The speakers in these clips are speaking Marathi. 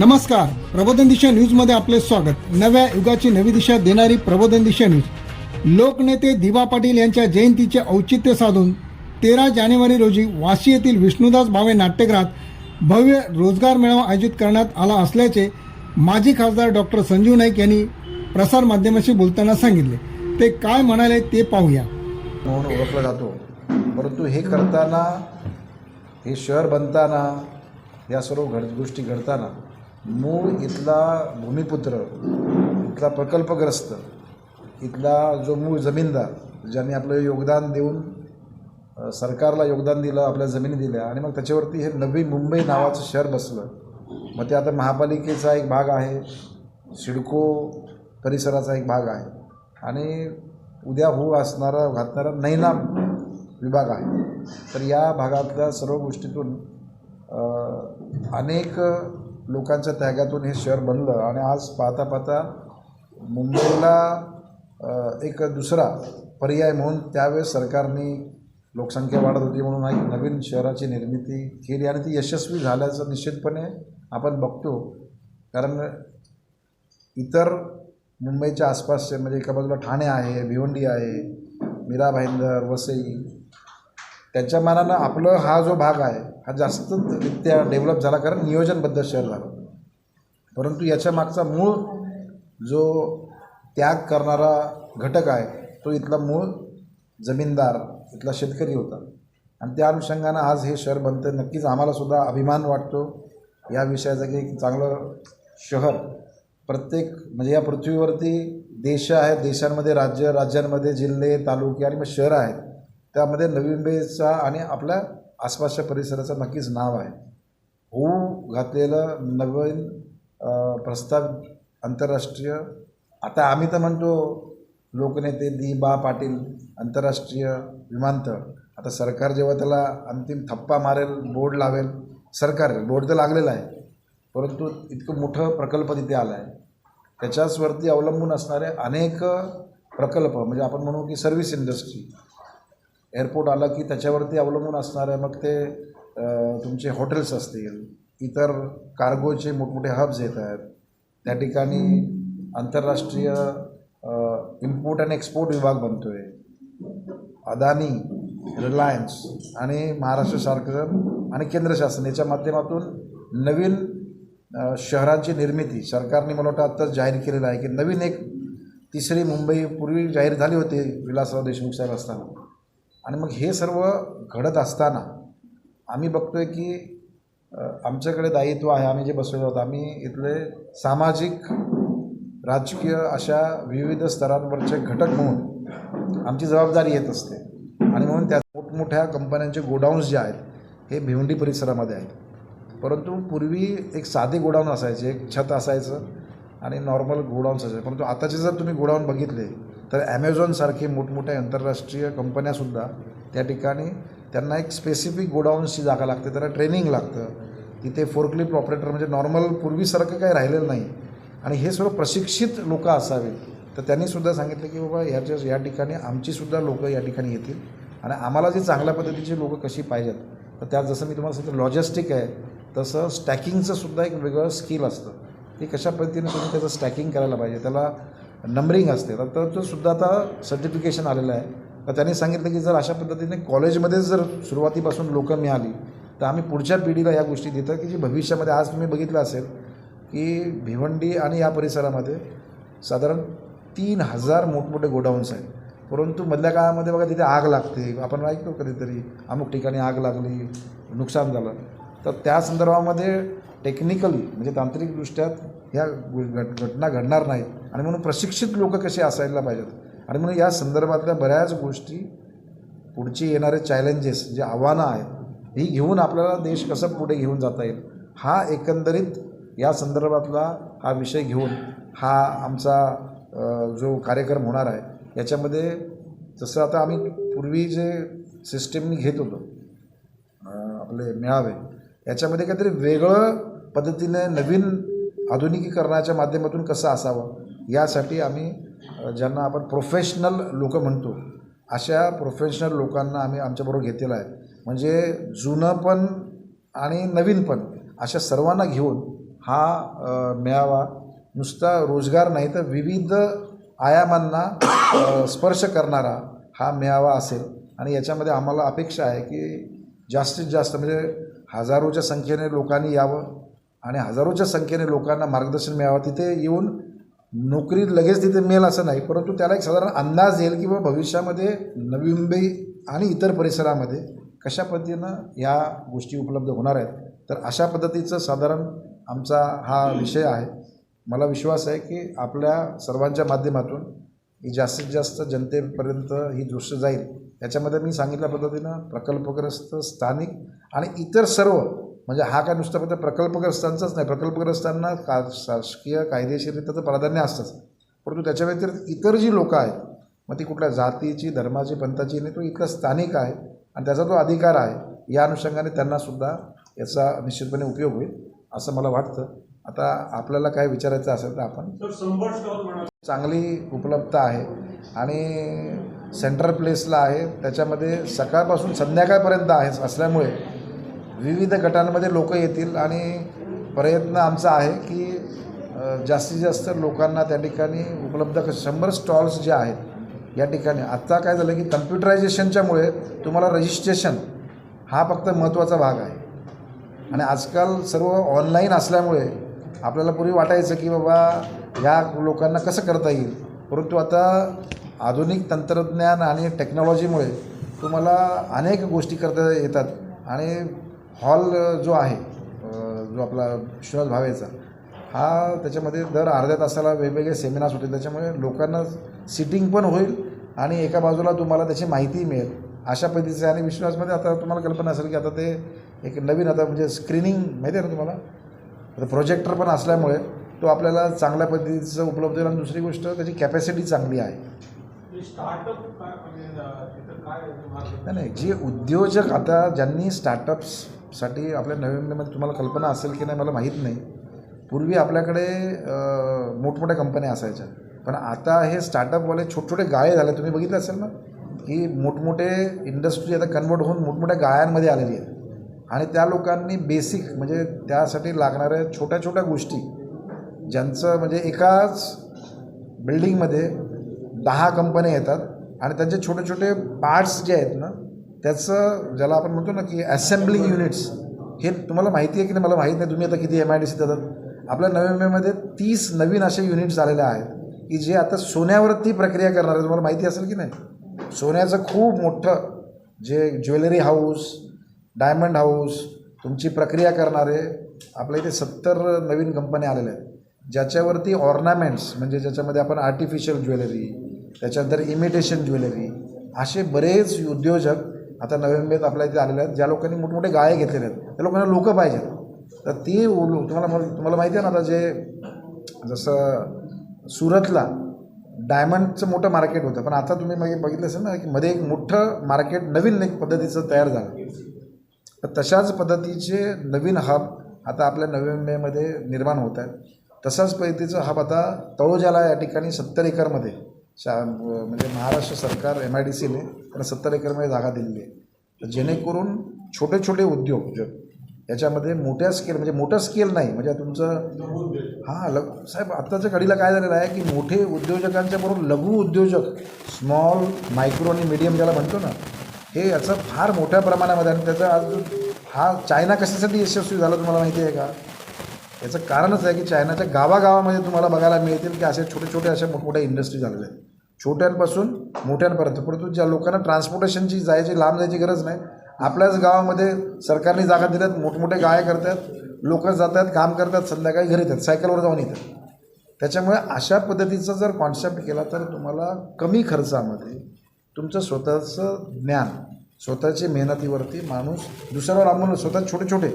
नमस्कार. प्रबोधन दिशा न्यूजमध्ये आपले स्वागत. नव्या युगाची नवी दिशा देणारी प्रबोधन दिशा न्यूज. लोकनेते दिवा पाटील यांच्या जयंतीचे औचित्य साधून तेरा जानेवारी रोजी वाशी येथील विष्णुदास भावे नाट्यगृहात भव्य रोजगार मेळावा आयोजित करण्यात आला असल्याचे माजी खासदार डॉक्टर संजीव नाईक यांनी प्रसार माध्यमाशी बोलताना सांगितले. ते काय म्हणाले ते पाहूया. म्हणून ओळखला जातो. परंतु हे करताना हे शहर बनताना या सर्व घड गोष्टी घडताना मूळ इथला भूमिपुत्र इथला प्रकल्पग्रस्त इथला जो मूळ जमीनदार ज्यांनी आपलं योगदान देऊन सरकारला योगदान दिलं आपल्या जमिनी दिल्या आणि मग त्याच्यावरती हे नवी मुंबई नावाचं शहर बसलं. मग ते आता महापालिकेचा एक भाग आहे सिडको परिसराचा एक भाग आहे आणि उद्या होऊ असणारा घातणारा नैना विभाग आहे. तर या भागातल्या सर्व गोष्टीतून अनेक लोकांच्या त्यागातून हे शहर बनलं आणि आज पाहता पाहता मुंबईला एक दुसरा पर्याय म्हणून त्यावेळेस सरकारने लोकसंख्या वाढत होती म्हणून एक नवीन शहराची निर्मिती केली आणि ती यशस्वी झाल्याचं निश्चितपणे आपण बघतो. कारण इतर मुंबईच्या आसपासचे म्हणजे एका बाजूला ठाणे आहे भिवंडी आहे मीरा भाईंदर वसई त्यांच्या मानानं आपलं हा जो भाग आहे हा जास्त रित्या डेव्हलप झाला कारण नियोजनबद्ध शहर झालं. परंतु याच्या मागचा मूळ जो त्याग करणारा घटक आहे तो इथला मूळ जमीनदार इथला शेतकरी होता. आणि त्या अनुषंगानं आज हे शहर बनतं नक्कीच आम्हालासुद्धा अभिमान वाटतो. या विषयाचं की एक चांगलं शहर प्रत्येक म्हणजे या पृथ्वीवरती देश आहेत देशांमध्ये राज्य राज्यांमध्ये जिल्हे तालुके आणि मग शहरं आहेत. त्यामध्ये नवी मुंबईचा आणि आपल्या आसपासच्या परिसराचं नक्कीच नाव आहे. होऊ घातलेलं नवीन प्रस्ताव आंतरराष्ट्रीय. आता आम्ही तर म्हणतो लोकनेते दी बा पाटील आंतरराष्ट्रीय विमानतळ. आता सरकार जेव्हा त्याला अंतिम थप्पा मारेल बोर्ड लावेल सरकार बोर्ड तर लागलेला आहे परंतु इतकं मोठं प्रकल्प तिथे आला आहे त्याच्याचवरती अवलंबून असणारे अनेक प्रकल्प म्हणजे आपण म्हणू की सर्व्हिस इंडस्ट्री एअरपोर्ट आलं की त्याच्यावरती अवलंबून असणारे मग ते तुमचे हॉटेल्स असतील इतर कार्गोचे मोठमोठे हब्स येत आहेत. त्या ठिकाणी आंतरराष्ट्रीय इम्पोर्ट अँड एक्सपोर्ट विभाग बनतो आहे अदानी रिलायन्स आणि महाराष्ट्र आणि केंद्र शासन याच्या माध्यमातून नवीन शहरांची निर्मिती सरकारने मला वाटतं आत्ताच जाहीर केलेलं आहे की नवीन एक तिसरी मुंबई पूर्वी जाहीर झाली होती विलासराव देशमुख साहेब असताना. आणि मग हे सर्व घडत असताना आम्ही बघतो आहे की आमच्याकडे दायित्व आहे. आम्ही जे बसलेलो आहोत आम्ही इथले सामाजिक राजकीय अशा विविध स्तरांवरचे घटक म्हणून आमची जबाबदारी येत असते. आणि म्हणून त्या मोठमोठ्या कंपन्यांचे गोडाऊन्स जे आहेत हे भिवंडी परिसरामध्ये आहेत. परंतु पूर्वी एक साधे गोडाऊन असायचे एक छत असायचं आणि नॉर्मल गोडाऊन्स असायचे. परंतु आताचे जर तुम्ही गोडाऊन बघितले तर ॲमेझॉनसारखे मोठमोठ्या आंतरराष्ट्रीय कंपन्यासुद्धा त्या ठिकाणी त्यांना एक स्पेसिफिक गोडाऊन्सची जागा लागते. त्याला ट्रेनिंग लागतं. तिथे फोर्कलिफ्ट ऑपरेटर म्हणजे नॉर्मल पूर्वीसारखं काही राहिलेलं नाही. आणि हे सर्व प्रशिक्षित लोक असावेत. तर त्यांनी सुद्धा सांगितलं की बाबा ह्याच्या या ठिकाणी आमचीसुद्धा लोकं या ठिकाणी येतील. आणि आम्हाला जी चांगल्या पद्धतीची लोकं कशी पाहिजेत? तर त्यात जसं मी तुम्हाला सांगितलं लॉजिस्टिक आहे. तसं स्टॅकिंगचं सुद्धा एक वेगळं स्किल असतं. ते कशा पद्धतीने तुम्ही त्याचं स्टॅकिंग करायला पाहिजे? त्याला नंबरिंग असते. तर त्याचं सुद्धा आता सर्टिफिकेशन आलेलं आहे. तर त्यांनी सांगितलं की जर अशा पद्धतीने कॉलेजमध्येच जर सुरुवातीपासून लोकं मिळाली तर आम्ही पुढच्या पिढीला या गोष्टी देतात की जी भविष्यामध्ये आज तुम्ही बघितलं असेल की भिवंडी आणि या परिसरामध्ये साधारण तीन हजार मोठमोठे गोडाऊन्स आहेत. परंतु मधल्या काळामध्ये बघा तिथे आग लागते. आपण ऐकतो कधीतरी अमुक ठिकाणी आग लागली नुकसान झालं. तर त्या संदर्भामध्ये टेक्निकली म्हणजे तांत्रिकदृष्ट्या ह्या घटना घडणार नाहीत. आणि म्हणून प्रशिक्षित लोक कसे असायला पाहिजेत? आणि म्हणून या संदर्भातल्या बऱ्याच गोष्टी पुढचे येणारे चॅलेंजेस जे आव्हानं आहेत ही घेऊन आपल्याला देश कसं पुढे घेऊन जाता येईल हा एकंदरीत या संदर्भातला हा विषय घेऊन हा आमचा जो कार्यक्रम होणार आहे याच्यामध्ये जसं आता आम्ही पूर्वी जे सिस्टीमनी घेत होतो आपले मेळावे याच्यामध्ये काहीतरी वेगळं पद्धतीने नवीन आधुनिकीकरणाच्या माध्यमातून कसं असावं? यासाठी आम्ही ज्यांना आपण प्रोफेशनल लोक म्हणतो अशा प्रोफेशनल लोकांना आम्ही आमच्याबरोबर घेतलेलं आहे. म्हणजे जुनं पण आणि नवीन पण अशा सर्वांना घेऊन हा मेळावा नुसता रोजगार नाही तर विविध आयामांना स्पर्श करणारा हा मेळावा असेल. आणि याच्यामध्ये आम्हाला अपेक्षा आहे की जास्तीत जास्त म्हणजे हजारोच्या संख्येने लोकांनी यावं आणि हजारोच्या संख्येने लोकांना मार्गदर्शन मिळावं. तिथे येऊन नोकरी लगेच तिथे मिळेल असं नाही परंतु त्याला एक साधारण अंदाज येईल की बाबा भविष्यामध्ये नवी मुंबई आणि इतर परिसरामध्ये कशा पद्धतीनं या गोष्टी उपलब्ध होणार आहेत. तर अशा पद्धतीचं साधारण आमचा हा विषय आहे. मला विश्वास आहे की आपल्या सर्वांच्या माध्यमातून ही जास्तीत जास्त जनतेपर्यंत ही दृश्य जाईल. याच्यामध्ये मी सांगितल्या पद्धतीनं प्रकल्पग्रस्त स्थानिक आणि इतर सर्व म्हणजे हा काय नुसतं फक्त प्रकल्पग्रस्तांचाच नाही. प्रकल्पग्रस्तांना का शासकीय कायदेशीरित्याचं प्राधान्य असतंच. परंतु त्याच्या व्यतिरिक्त इतर जी लोकं आहेत मग ती कुठल्या जातीची धर्माची पंथाची नाही तो इथला स्थानिक आहे आणि त्याचा जो अधिकार आहे या अनुषंगाने त्यांनासुद्धा याचा निश्चितपणे उपयोग होईल असं मला वाटतं. आता आपल्याला काय विचारायचं असेल तर आपण चांगली उपलब्ध आहे आणि सेंट्रल प्लेसला आहे. त्याच्यामध्ये सकाळपासून संध्याकाळपर्यंत आहे असल्यामुळे विविध गटांमध्ये लोक येतील आणि प्रयत्न आमचा आहे की जास्तीत जास्त लोकांना त्या ठिकाणी उपलब्ध शंभर स्टॉल्स जे आहेत या ठिकाणी. आत्ता काय झालं की कम्प्युटरायझेशनच्यामुळे तुम्हाला रजिस्ट्रेशन हा फक्त महत्त्वाचा भाग आहे. आणि आजकाल सर्व ऑनलाईन असल्यामुळे आपल्याला पूर्वी वाटायचं की बाबा ह्या लोकांना कसं करता येईल? परंतु आता आधुनिक तंत्रज्ञान आणि टेक्नॉलॉजीमुळे तुम्हाला अनेक गोष्टी करता येतात. आणि हॉल जो आहे जो आपला विश्वास भावेचा हा त्याच्यामध्ये दर अर्ध्या तासाला वेगवेगळे सेमिनार्स होते त्याच्यामुळे लोकांना सिटिंग पण होईल आणि एका बाजूला तुम्हाला त्याची माहिती मिळेल. अशा पद्धतीचे आणि विश्वासमध्ये आता तुम्हाला कल्पना असेल की आता ते एक नवीन आता म्हणजे स्क्रीनिंग माहिती आहे ना तुम्हाला? आता प्रोजेक्टर पण असल्यामुळे तो आपल्याला चांगल्या पद्धतीचं उपलब्ध होईल. आणि दुसरी गोष्ट त्याची कॅपॅसिटी चांगली आहे. नाही नाही जे उद्योजक आता ज्यांनी स्टार्टअप्ससाठी आपल्या नवी मुंबईमध्ये तुम्हाला कल्पना असेल की नाही मला माहीत नाही. पूर्वी आपल्याकडे मोठमोठ्या कंपन्या असायच्या. पण आता हे स्टार्टअपवाले छोटे छोटे गाळे झाले. तुम्ही बघितलं असेल ना की मोठमोठे इंडस्ट्री आता कन्वर्ट होऊन मोठमोठ्या गाळ्यांमध्ये आलेली आहेत आणि त्या लोकांनी बेसिक म्हणजे त्यासाठी लागणाऱ्या छोट्या छोट्या गोष्टी ज्यांचं म्हणजे एकाच बिल्डिंगमध्ये दहा कंपन्या येतात आणि त्यांचे छोटे छोटे पार्ट्स जे आहेत ना त्याचं ज्याला आपण म्हणतो ना की असेंब्लिंग युनिट्स हे तुम्हाला माहिती आहे की नाही? मला माहीत नाही. तुम्ही आता किती एम आय डी सी देतात? आपल्या नवी मुंबईमध्ये तीस नवीन असे युनिट्स आलेले आहेत की जे आता सोन्यावरती प्रक्रिया करणार आहे तुम्हाला माहिती असेल की नाही? सोन्याचं खूप मोठं जे ज्वेलरी हाऊस डायमंड हाऊस तुमची प्रक्रिया करणारे आपल्या इथे सत्तर नवीन कंपन्या आलेल्या आहेत. ज्याच्यावरती ऑर्नामेंट्स म्हणजे ज्याच्यामध्ये आपण आर्टिफिशियल ज्वेलरी त्याच्यानंतर इमिटेशन ज्वेलरी. असे बरेच उद्योजक आता नवी आपल्या इथे आलेले आहेत ज्या लोकांनी मोठमोठे गाळे घेतलेले आहेत. त्या लोकांना लोकं पाहिजेत. तर ती तुम्हाला तुम्हाला माहिती आहे ना आता जे जसं सुरतला डायमंडचं मोठं मार्केट होतं. पण आता तुम्ही मागे बघितलं असेल ना की मध्ये एक मोठं मार्केट नवीन एक पद्धतीचं तयार झालं. तर तशाच पद्धतीचे नवीन हब आता आपल्या नवी मुंबईमध्ये निर्माण होत आहेत. तसाच पद्धतीचं हब आता तळोजाला या ठिकाणी सत्तर एकरमध्ये शा म्हणजे महाराष्ट्र सरकार एम आय डी सीने त्यांना सत्तर एकरमध्ये जागा दिलेली आहे. तर जेणेकरून छोटे छोटे उद्योग जे याच्यामध्ये मोठ्या स्केल म्हणजे मोठं स्केल नाही. म्हणजे तुमचं हां लग साहेब आत्ताच्या घडीला काय झालेलं आहे की मोठे उद्योजकांच्या बरोबर लघु उद्योजक स्मॉल मायक्रो आणि मीडियम ज्याला म्हणतो ना हे याचं फार मोठ्या प्रमाणामध्ये आणि त्याचा आज हा चायना कशासाठी यशस्वी झाला तुम्हाला माहिती आहे का? याचं कारणच आहे की चायनाच्या गावागावामध्ये तुम्हाला बघायला मिळतील की असे छोटे छोटे अशा मोठमोठ्या इंडस्ट्री झालेल्या आहेत. छोट्यांपासून मोठ्यांपर्यंत. परंतु ज्या लोकांना ट्रान्सपोर्टेशनची जायची लांब जायची गरज नाही आपल्याच गावामध्ये सरकारने जागा दिल्यात मोठमोठे गाय करतात लोक जातात काम करतात संध्याकाळी घरी येतात सायकलवर जाऊन येतात. त्याच्यामुळे अशा पद्धतीचा जर कॉन्सेप्ट केला तर तुम्हाला कमी खर्चामध्ये तुमचं स्वतःचं ज्ञान स्वतःची मेहनतीवरती माणूस दुसऱ्यावर अवलंबून स्वतः छोटे छोटे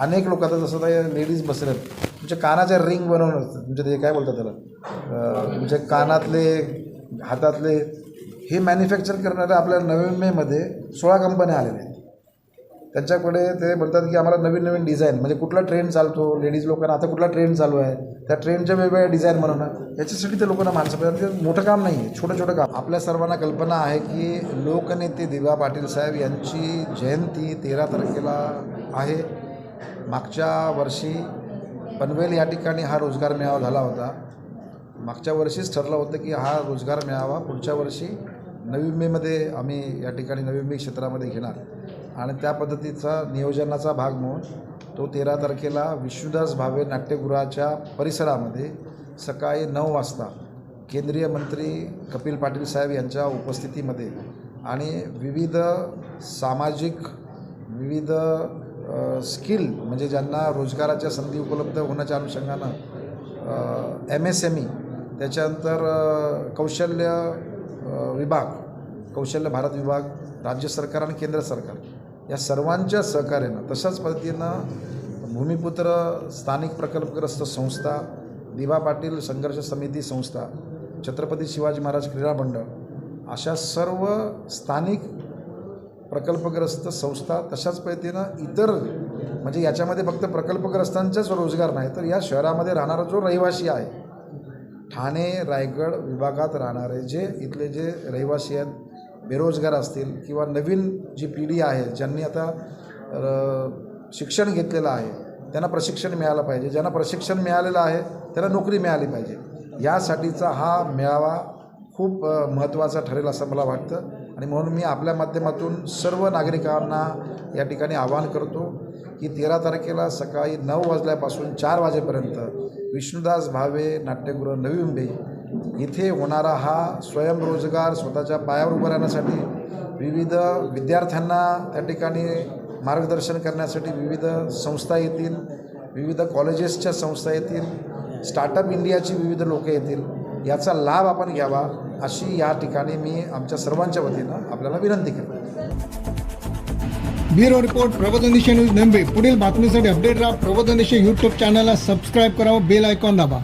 अनेक लोक आता जसं त्या लेडीज बसल्यात तुमच्या कानाच्या रिंग बनवणं तुमच्या ते काय बोलतात त्याला? तुमच्या कानातले हातातले हे मॅन्युफॅक्चर करणाऱ्या आपल्या नवीन मेमध्ये सोळा कंपन्या आलेल्या आहेत. त्यांच्याकडे ते बोलतात की आम्हाला नवीन नवीन डिझाईन म्हणजे कुठला ट्रेंड चालतो लेडीज लोकांना आता कुठला ट्रेंड चालू आहे त्या ट्रेंडच्या वेगवेगळ्या डिझाईन बनवणं याच्यासाठी ते लोकांना माणसं पाहिजे ते म्हणजे मोठं काम नाही आहे छोटं छोटं काम. आपल्या सर्वांना कल्पना आहे की लोकनेते दिवा पाटील साहेब यांची जयंती तेरा तारखेला आहे. मागच्या वर्षी पनवेल या ठिकाणी हा रोजगार मेळावा झाला होता. मागच्या वर्षीच ठरलं होतं की हा रोजगार मिळावा. पुढच्या वर्षी नवी मेमध्ये आम्ही या ठिकाणी नवी मे क्षेत्रामध्ये घेणार. आणि त्या पद्धतीचा नियोजनाचा भाग म्हणून तो तेरा तारखेला विष्णुदास भावे नाट्यगृहाच्या परिसरामध्ये सकाळी नऊ वाजता केंद्रीय मंत्री कपिल पाटील साहेब यांच्या उपस्थितीमध्ये आणि विविध सामाजिक विविध स्किल म्हणजे ज्यांना रोजगाराच्या संधी उपलब्ध होण्याच्या अनुषंगानं एम एस एम ई त्याच्यानंतर कौशल्य विभाग कौशल्य भारत विभाग राज्य सरकार आणि केंद्र सरकार या सर्वांच्या सहकार्यानं तशाच पद्धतीनं भूमिपुत्र स्थानिक प्रकल्पग्रस्त संस्था दिवा पाटील संघर्ष समिती संस्था छत्रपती शिवाजी महाराज क्रीडा मंडळ अशा सर्व स्थानिक प्रकल्पग्रस्त संस्था तशाच पद्धतीनं इतर म्हणजे याच्यामध्ये फक्त प्रकल्पग्रस्तांचाच रोजगार नाही तर या शहरामध्ये राहणारा जो रहिवासी आहे ठाणे रायगड विभागात राहणारे जे इथले जे रहिवासी आहेत बेरोजगार असतील किंवा नवीन जी पिढी आहे ज्यांनी आता शिक्षण घेतलेलं आहे त्यांना प्रशिक्षण मिळालं पाहिजे. ज्यांना प्रशिक्षण मिळालेलं आहे त्यांना नोकरी मिळाली पाहिजे. यासाठीचा हा मेळावा खूप महत्त्वाचा ठरेल असं मला वाटतं. आणि म्हणून मी आपल्या माध्यमातून सर्व नागरिकांना या ठिकाणी आवाहन करतो की तेरा तारखेला सकाळी नऊ वाजल्यापासून चार वाजेपर्यंत विष्णुदास भावे नाट्यगृह नवी मुंबई इथे होणारा हा स्वयंरोजगार स्वतःच्या पायावर उभं राहण्यासाठी विविध विद्यार्थ्यांना त्या ठिकाणी मार्गदर्शन करण्यासाठी विविध संस्था येतील विविध कॉलेजेसच्या संस्था येतील स्टार्टअप इंडियाची विविध लोकं येतील याचा लाभ आपण घ्यावा अशी या ठिकाणी मी आमच्या सर्वांच्या वतीनं आपल्याला विनंती करतो. ब्युरो रिपोर्ट प्रबोधन दिशा न्यूज मुंबई पुढील बातमीसाठी अपडेट राहा प्रबोधन दिशा यूट्यूब चॅनलला सबस्क्राईब करा व बेल आयकॉन दाबा.